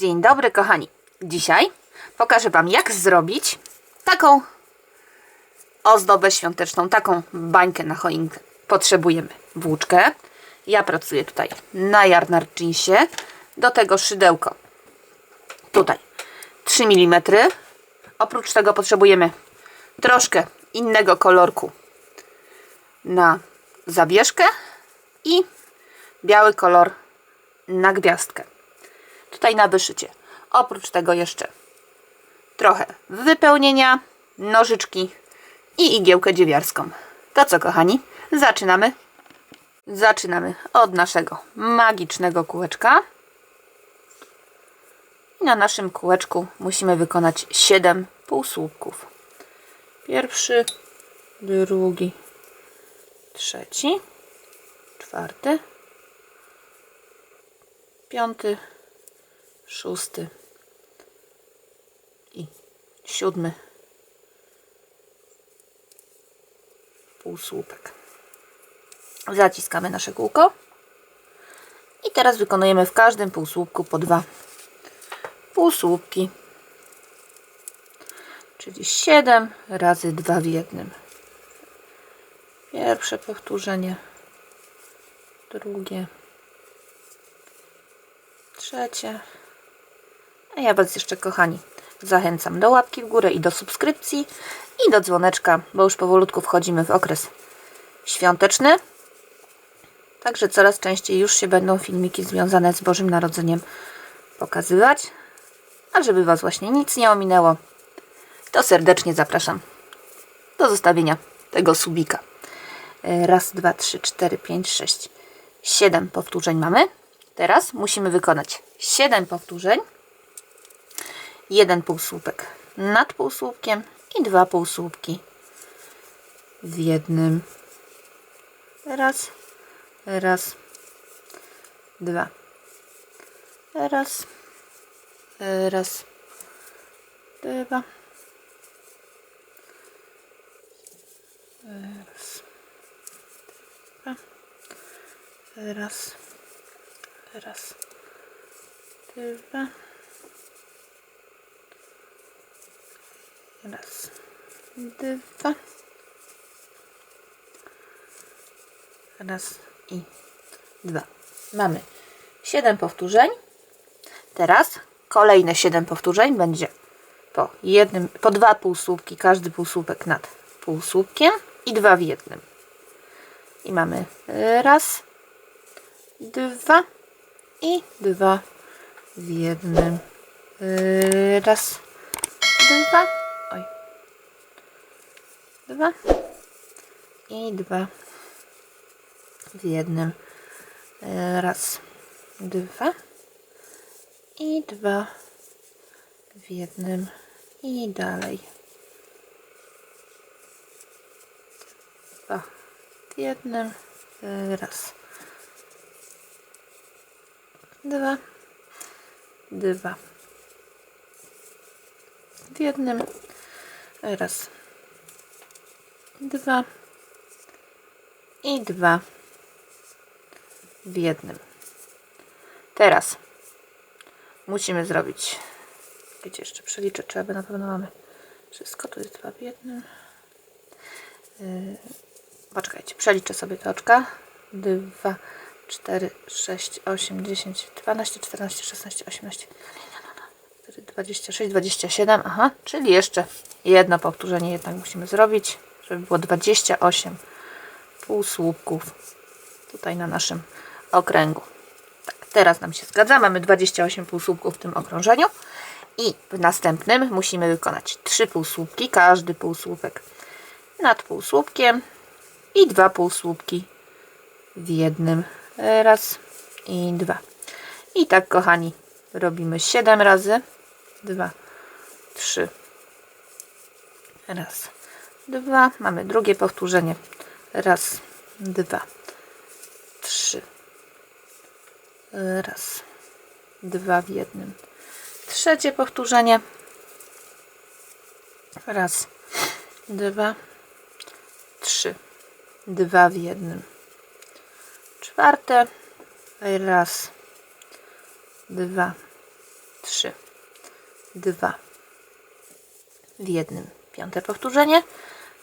Dzień dobry, kochani. Dzisiaj pokażę Wam, jak zrobić taką ozdobę świąteczną, taką bańkę na choinkę. Potrzebujemy włóczkę. Ja pracuję tutaj na jarnarczyńsie. Do tego szydełko. Tutaj 3 mm. Oprócz tego potrzebujemy troszkę innego kolorku na zawieszkę i biały kolor na gwiazdkę tutaj na wyszycie. Oprócz tego jeszcze trochę wypełnienia, nożyczki i igiełkę dziewiarską. To co kochani, zaczynamy. Zaczynamy od naszego magicznego kółeczka. I na naszym kółeczku musimy wykonać 7 półsłupków. Pierwszy, drugi, trzeci, czwarty, piąty, szósty i siódmy półsłupek. Zaciskamy nasze kółko i teraz wykonujemy w każdym półsłupku po dwa półsłupki, czyli 7 razy 2 w jednym. Pierwsze powtórzenie, drugie, trzecie, a ja Was jeszcze, kochani, zachęcam do łapki w górę i do subskrypcji i do dzwoneczka, bo już powolutku wchodzimy w okres świąteczny. Także coraz częściej już się będą filmiki związane z Bożym Narodzeniem pokazywać. A żeby Was właśnie nic nie ominęło, to serdecznie zapraszam do zostawienia tego subika. E, Raz, dwa, trzy, cztery, pięć, sześć, siedem powtórzeń mamy. Teraz musimy wykonać 7 powtórzeń jeden półsłupek nad półsłupkiem i dwa półsłupki w jednym. Raz, raz, dwa. Raz, raz, dwa. Raz, dwa. Raz, raz, dwa. Raz, dwa. Raz i dwa. Mamy 7 powtórzeń. Teraz kolejne 7 powtórzeń będzie po jednym, po dwa półsłupki, każdy półsłupek nad półsłupkiem i dwa w jednym. I mamy raz, dwa i dwa w jednym. Raz, dwa, dwa. I dwa. W jednym. Raz, dwa. I dwa. W jednym. I dalej. Dwa. W jednym. Raz, dwa, dwa. W jednym. Raz, dwa i dwa w jednym. Teraz musimy zrobić, wiecie, jeszcze przeliczę, czy aby na pewno mamy wszystko, tu jest dwa w jednym. Yy, poczekajcie, przeliczę sobie te oczka. 2, 4, 6, 8, 10, 12, 14, 16, 18, 4, 26, 27, aha, czyli jeszcze jedno powtórzenie jednak musimy zrobić, żeby było 28 półsłupków tutaj na naszym okręgu. Tak, teraz nam się zgadza, mamy 28 półsłupków w tym okrążeniu i w następnym musimy wykonać 3 półsłupki, każdy półsłupek nad półsłupkiem i dwa półsłupki w jednym. Raz i dwa. I tak, kochani, robimy 7 razy. Dwa, trzy. Raz, dwa. Mamy drugie powtórzenie. Raz, dwa, trzy. Raz, dwa w jednym. Trzecie powtórzenie. Raz, dwa, trzy. Dwa w jednym. Czwarte. Raz, dwa, trzy, dwa w jednym. Piąte powtórzenie.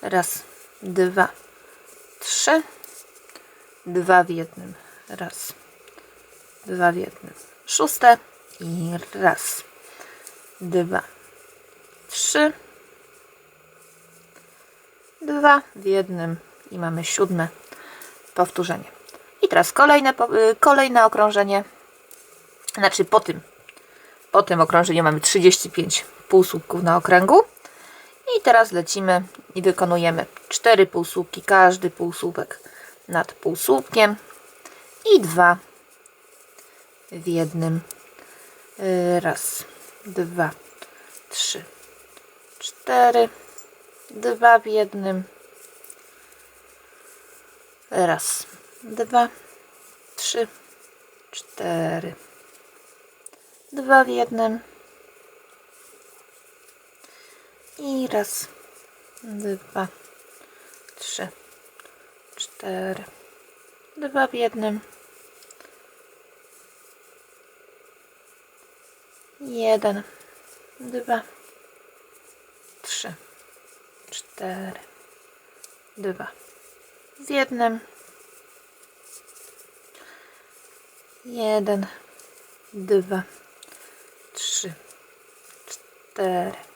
Raz, dwa, trzy, dwa w jednym. Raz, dwa w jednym. Szóste i raz, dwa, trzy, dwa w jednym i mamy siódme powtórzenie. I teraz kolejne, y, kolejne okrążenie, znaczy po tym, po tym okrążeniu mamy 35 półsłupków na okręgu. I teraz lecimy i wykonujemy 4 półsłupki, każdy półsłupek nad półsłupkiem i dwa w jednym. Y, Raz, dwa, trzy, cztery, dwa w jednym. Raz, dwa, trzy, cztery, dwa w jednym. I raz, dwa, trzy, cztery, dwa w jednym. Jeden, dwa, trzy, cztery, dwa. W jednym. Jeden, dwa, trzy, cztery,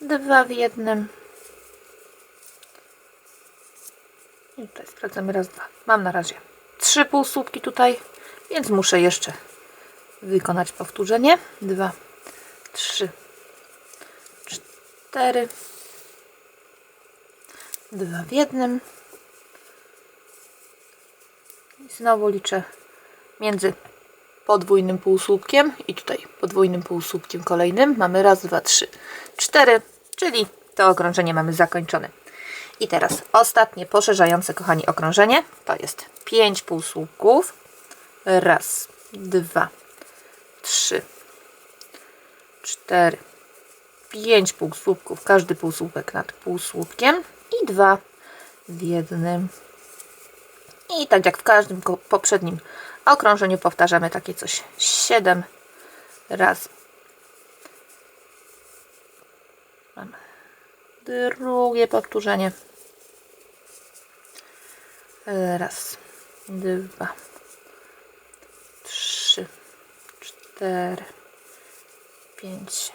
dwa w jednym. I tutaj sprawdzamy raz, dwa. Mam na razie trzy półsłupki tutaj, więc muszę jeszcze wykonać powtórzenie. Dwa, trzy, cztery, dwa w jednym. I znowu liczę między podwójnym półsłupkiem i tutaj podwójnym półsłupkiem kolejnym. Mamy raz, dwa, trzy, cztery, czyli to okrążenie mamy zakończone. I teraz ostatnie poszerzające, kochani, okrążenie to jest pięć półsłupków. Raz, dwa, trzy, cztery, pięć półsłupków, każdy półsłupek nad półsłupkiem i dwa w jednym. I tak jak w każdym ko- poprzednim okrążeniu powtarzamy takie coś 7 razy. Mamy drugie powtórzenie. Raz, dwa, trzy, cztery, pięć.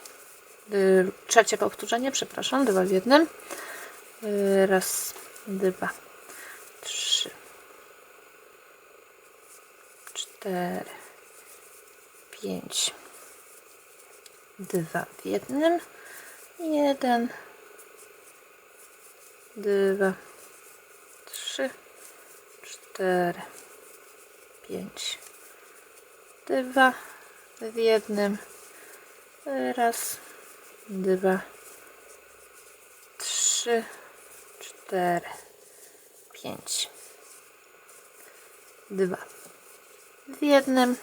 Trzecie powtórzenie, przepraszam, dwa w jednym. Raz, dwa, trzy, cztery, pięć, dwa w jednym, jeden, dwa, trzy, cztery, pięć, dwa w jednym, raz, dwa, trzy, cztery, pięć, dwa w jednym,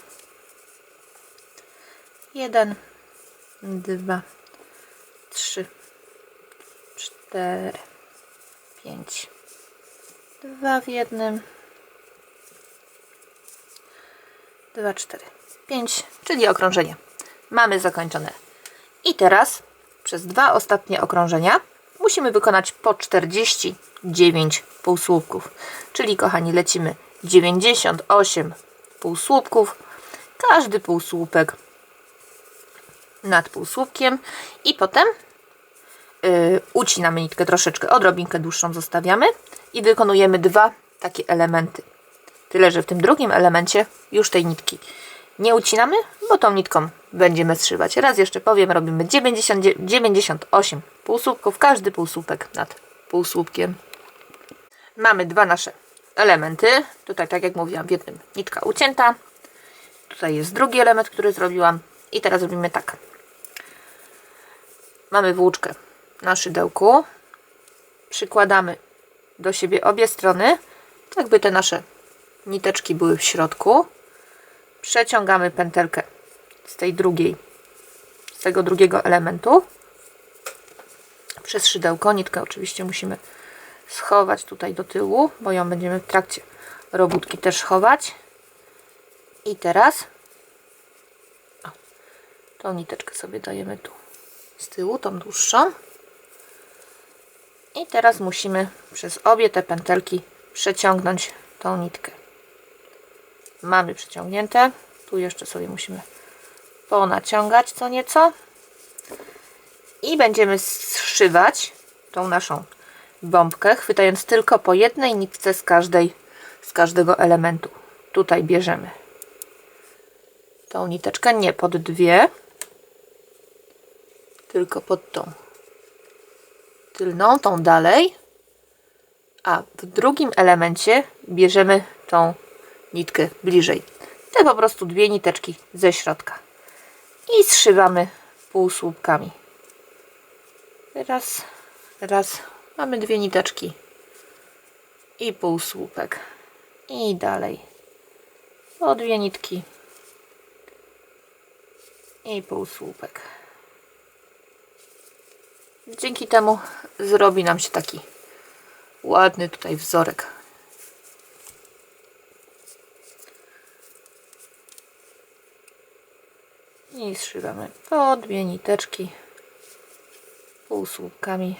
jeden, dwa, trzy, cztery, pięć, dwa w jednym, dwa, cztery, pięć, czyli okrążenie. Mamy zakończone. I teraz przez dwa ostatnie okrążenia musimy wykonać po 49 półsłupków. Czyli kochani, lecimy. 98 półsłupków. Każdy półsłupek nad półsłupkiem i potem yy, ucinamy nitkę troszeczkę, odrobinkę dłuższą zostawiamy i wykonujemy dwa takie elementy. Tyle, że w tym drugim elemencie już tej nitki nie ucinamy, bo tą nitką będziemy zszywać. Raz jeszcze powiem, robimy 90, 98 półsłupków, każdy półsłupek nad półsłupkiem. Mamy dwa nasze elementy. Tutaj, tak jak mówiłam, w jednym nitka ucięta. Tutaj jest drugi element, który zrobiłam. I teraz robimy tak. Mamy włóczkę na szydełku. Przykładamy do siebie obie strony, tak by te nasze niteczki były w środku. Przeciągamy pętelkę z tej drugiej, z tego drugiego elementu przez szydełko. Nitkę oczywiście musimy schować tutaj do tyłu, bo ją będziemy w trakcie robótki też chować. I teraz o, Tą niteczkę sobie dajemy tu z tyłu, tą dłuższą. I teraz musimy przez obie te pętelki przeciągnąć tą nitkę. Mamy przeciągnięte. Tu jeszcze sobie musimy ponaciągać co nieco. I będziemy zszywać tą naszą bombkę, chwytając tylko po jednej nitce z każdej, z każdego elementu. Tutaj bierzemy tą niteczkę, nie pod dwie, tylko pod tą tylną, tą dalej. A w drugim elemencie bierzemy tą nitkę bliżej. Te po prostu dwie niteczki ze środka. I zszywamy półsłupkami. Raz, raz. Mamy dwie niteczki. I półsłupek. I dalej. O dwie nitki. I półsłupek. Dzięki temu zrobi nam się taki ładny tutaj wzorek. I zszywamy po dwie niteczki półsłupkami.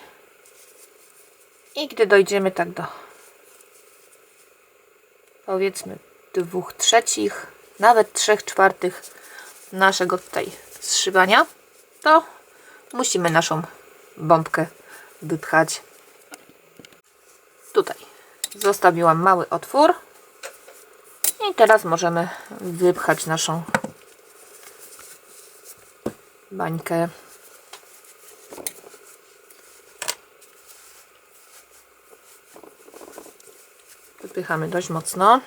I gdy dojdziemy tak do powiedzmy dwóch trzecich, nawet trzech czwartych naszego tutaj zszywania, to musimy naszą bombkę wypchać. Tutaj zostawiłam mały otwór i teraz możemy wypchać naszą bańkę. Wypychamy dość mocno.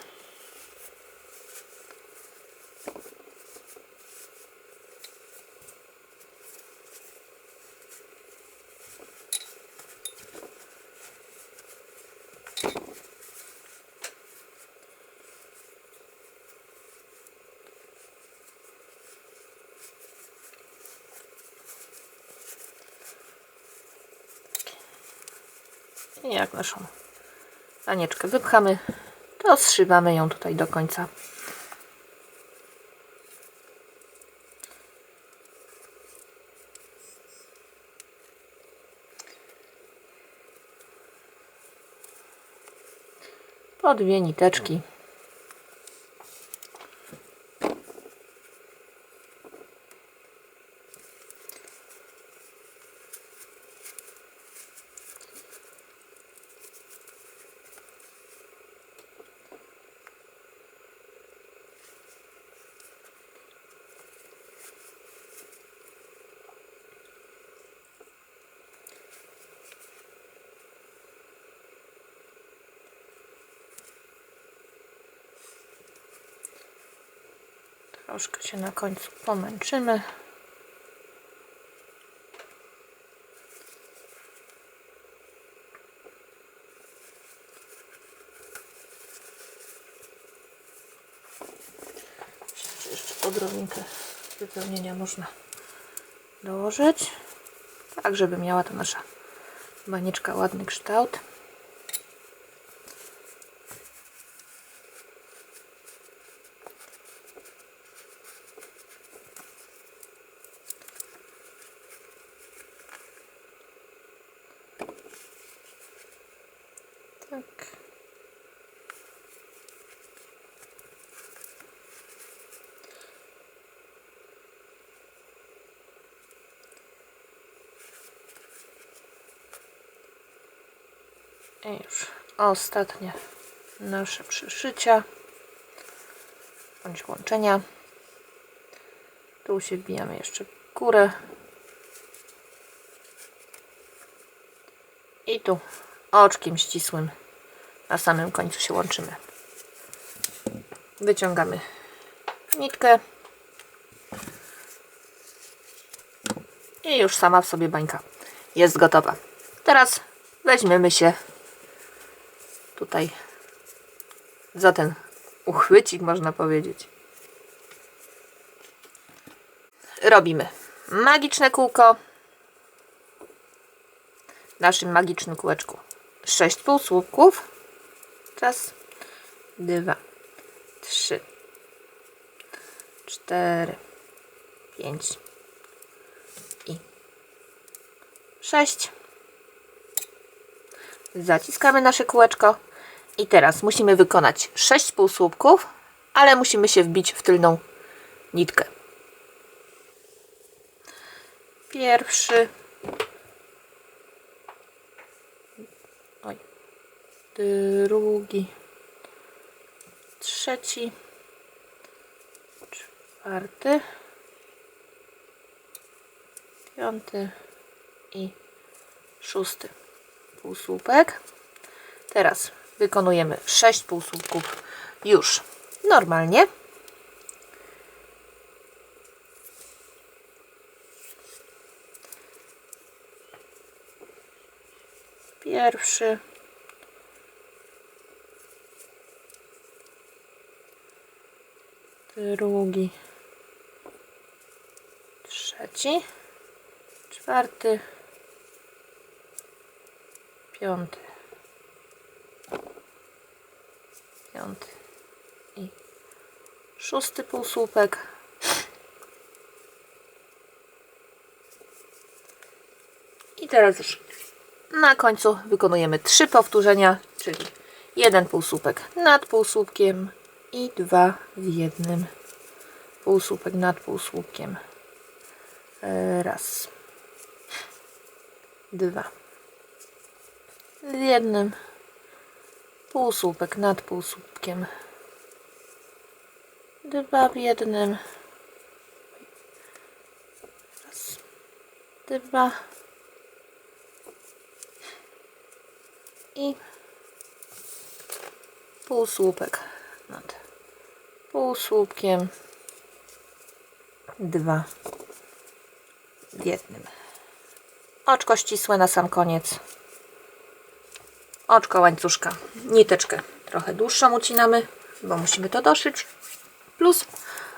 I jak naszą Anieczkę wypchamy, to zszywamy ją tutaj do końca. Po dwie niteczki. Troszkę się na końcu pomęczymy. Czy jeszcze odrobinkę wypełnienia można dołożyć. Tak, żeby miała ta nasza banieczka ładny kształt. Tak. I już ostatnie nasze przyszycia bądź łączenia. Tu się wbijamy jeszcze górę. I tu oczkiem ścisłym na samym końcu się łączymy. Wyciągamy nitkę i już sama w sobie bańka jest gotowa. Teraz weźmiemy się tutaj za ten uchwycik, można powiedzieć. Robimy magiczne kółko w naszym magicznym kółeczku. 6 półsłupków. Raz, dwa, trzy, cztery, pięć, sześć. Zaciskamy nasze kółeczko. I teraz musimy wykonać 6 półsłupków, ale musimy się wbić w tylną nitkę. Pierwszy. Oj. Drugi. Trzeci. Czwarty. Piąty. I szósty półsłupek. Teraz wykonujemy 6 półsłupków już normalnie. Pierwszy. Drugi. Trzeci. Czwarty. Piąty. Piąty. I szósty półsłupek. I teraz już na końcu wykonujemy trzy powtórzenia, czyli jeden półsłupek nad półsłupkiem i dwa w jednym. Półsłupek nad półsłupkiem. Raz. Dwa. W jednym. Półsłupek nad półsłupkiem. Dwa w jednym. Raz. Dwa. i półsłupek nad półsłupkiem dwa w jednym oczko ścisłe na sam koniec oczko łańcuszka niteczkę trochę dłuższą ucinamy bo musimy to doszyć plus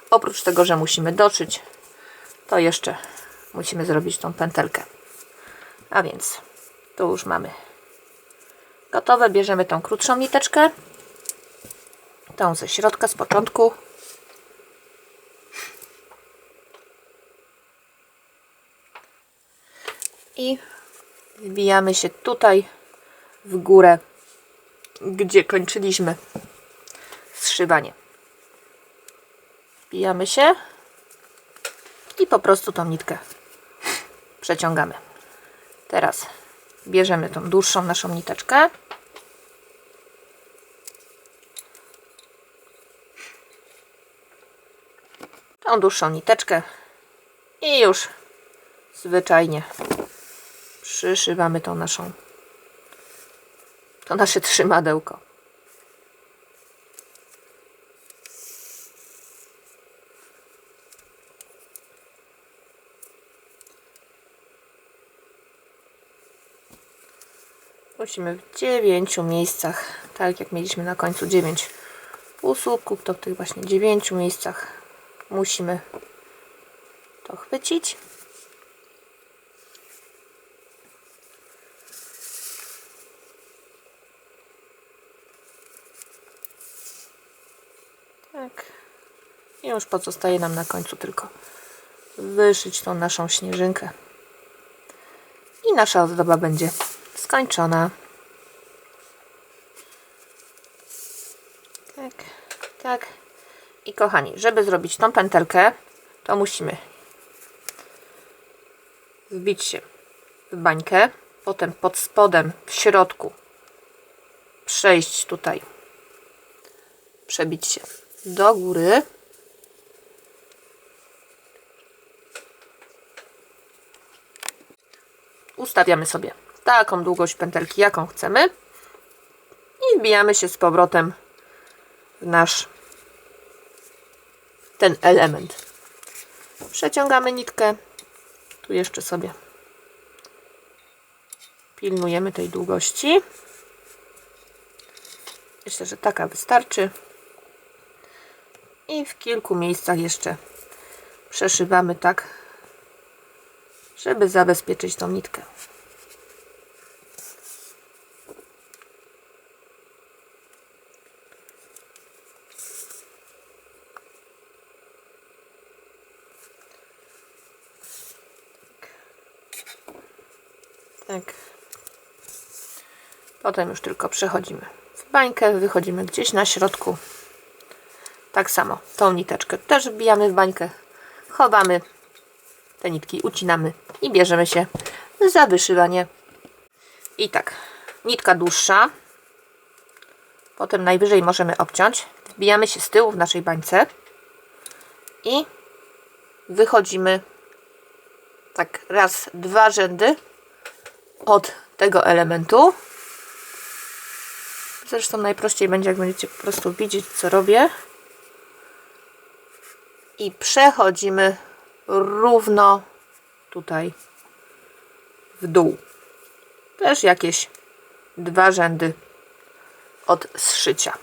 oprócz tego, że musimy doszyć to jeszcze musimy zrobić tą pętelkę a więc tu już mamy Gotowe, bierzemy tą krótszą niteczkę. Tą ze środka, z początku. I wbijamy się tutaj w górę, gdzie kończyliśmy zszywanie. Wbijamy się i po prostu tą nitkę przeciągamy. Teraz bierzemy tą dłuższą naszą niteczkę. Tą dłuższą niteczkę i już zwyczajnie przyszywamy tą naszą to nasze trzymadełko. Musimy w dziewięciu miejscach, tak jak mieliśmy na końcu 9 półsłupków, to w tych właśnie dziewięciu miejscach musimy to chwycić. Tak. I już pozostaje nam na końcu tylko wyszyć tą naszą śnieżynkę. I nasza ozdoba będzie skończona. Tak, tak. I kochani, żeby zrobić tą pętelkę, to musimy wbić się w bańkę, potem pod spodem, w środku przejść tutaj, przebić się do góry. Ustawiamy sobie taką długość pętelki, jaką chcemy i wbijamy się z powrotem w nasz ten element. Przeciągamy nitkę. Tu jeszcze sobie pilnujemy tej długości. Myślę, że taka wystarczy. I w kilku miejscach jeszcze przeszywamy tak, żeby zabezpieczyć tą nitkę. Tak. Potem już tylko przechodzimy w bańkę, wychodzimy gdzieś na środku. Tak samo tą niteczkę też wbijamy w bańkę, chowamy te nitki, ucinamy i bierzemy się za wyszywanie. I tak, nitka dłuższa, potem najwyżej możemy obciąć, wbijamy się z tyłu w naszej bańce i wychodzimy tak raz, dwa rzędy od tego elementu. Zresztą najprościej będzie, jak będziecie po prostu widzieć, co robię. I przechodzimy równo tutaj w dół. Też jakieś dwa rzędy od zszycia.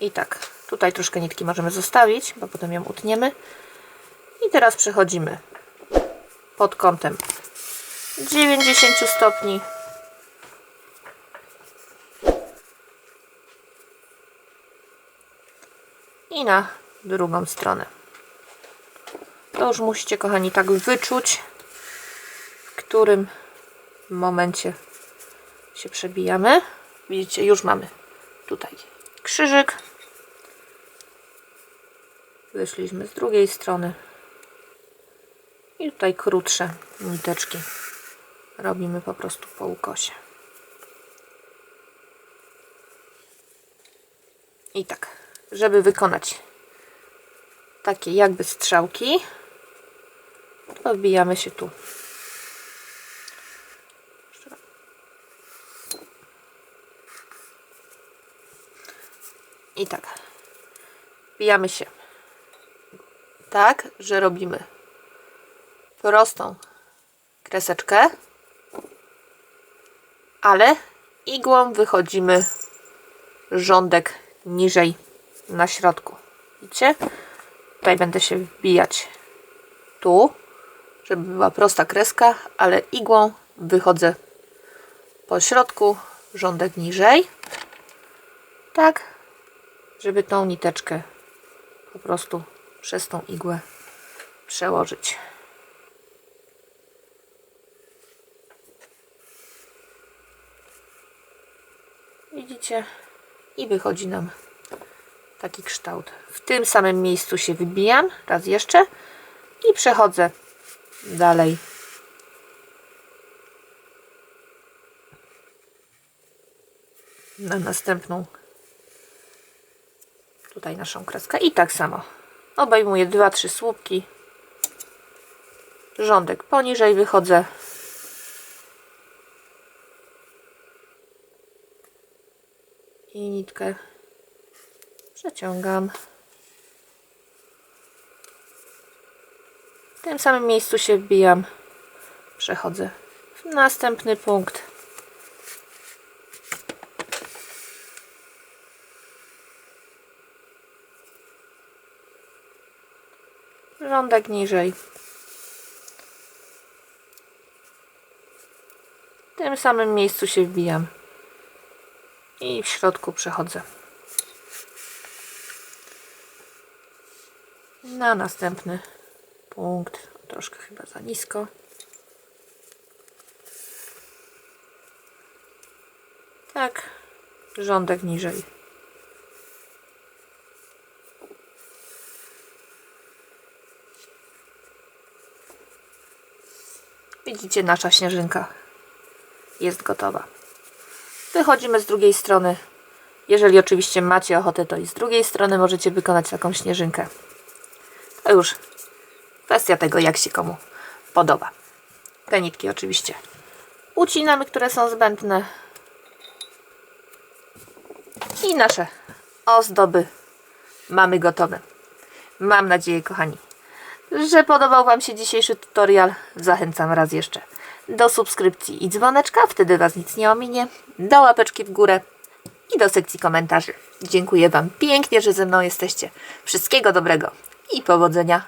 I tak, tutaj troszkę nitki możemy zostawić, bo potem ją utniemy. I teraz przechodzimy pod kątem 90 stopni. I na drugą stronę. To już musicie, kochani, tak wyczuć, w którym momencie się przebijamy. Widzicie, już mamy tutaj krzyżyk. Wyszliśmy z drugiej strony. I tutaj krótsze niteczki robimy po prostu po ukosie. I tak, żeby wykonać takie jakby strzałki, to wbijamy się tu. I tak, wbijamy się tak, że robimy prostą kreseczkę, ale igłą wychodzimy rządek niżej na środku. Widzicie? Tutaj będę się wbijać tu, żeby była prosta kreska, ale igłą wychodzę po środku, rządek niżej. Tak, żeby tą niteczkę po prostu przez tą igłę przełożyć. Widzicie? I wychodzi nam taki kształt. W tym samym miejscu się wybijam, raz jeszcze i przechodzę dalej. Na następną. Tutaj naszą kreskę. I tak samo. Obejmuję 2-3 słupki. Rządek poniżej wychodzę. I nitkę przeciągam. W tym samym miejscu się wbijam. Przechodzę w następny punkt. Rządek niżej. W tym samym miejscu się wbijam i w środku przechodzę na następny punkt troszkę chyba za nisko tak rządek niżej widzicie nasza śnieżynka jest gotowa Wychodzimy z drugiej strony. Jeżeli oczywiście macie ochotę, to i z drugiej strony możecie wykonać taką śnieżynkę. To już kwestia tego, jak się komu podoba. Te nitki oczywiście ucinamy, które są zbędne. I nasze ozdoby mamy gotowe. Mam nadzieję, kochani, że podobał Wam się dzisiejszy tutorial. Zachęcam raz jeszcze do subskrypcji i dzwoneczka, wtedy Was nic nie ominie, do łapeczki w górę i do sekcji komentarzy. Dziękuję Wam pięknie, że ze mną jesteście. Wszystkiego dobrego i powodzenia.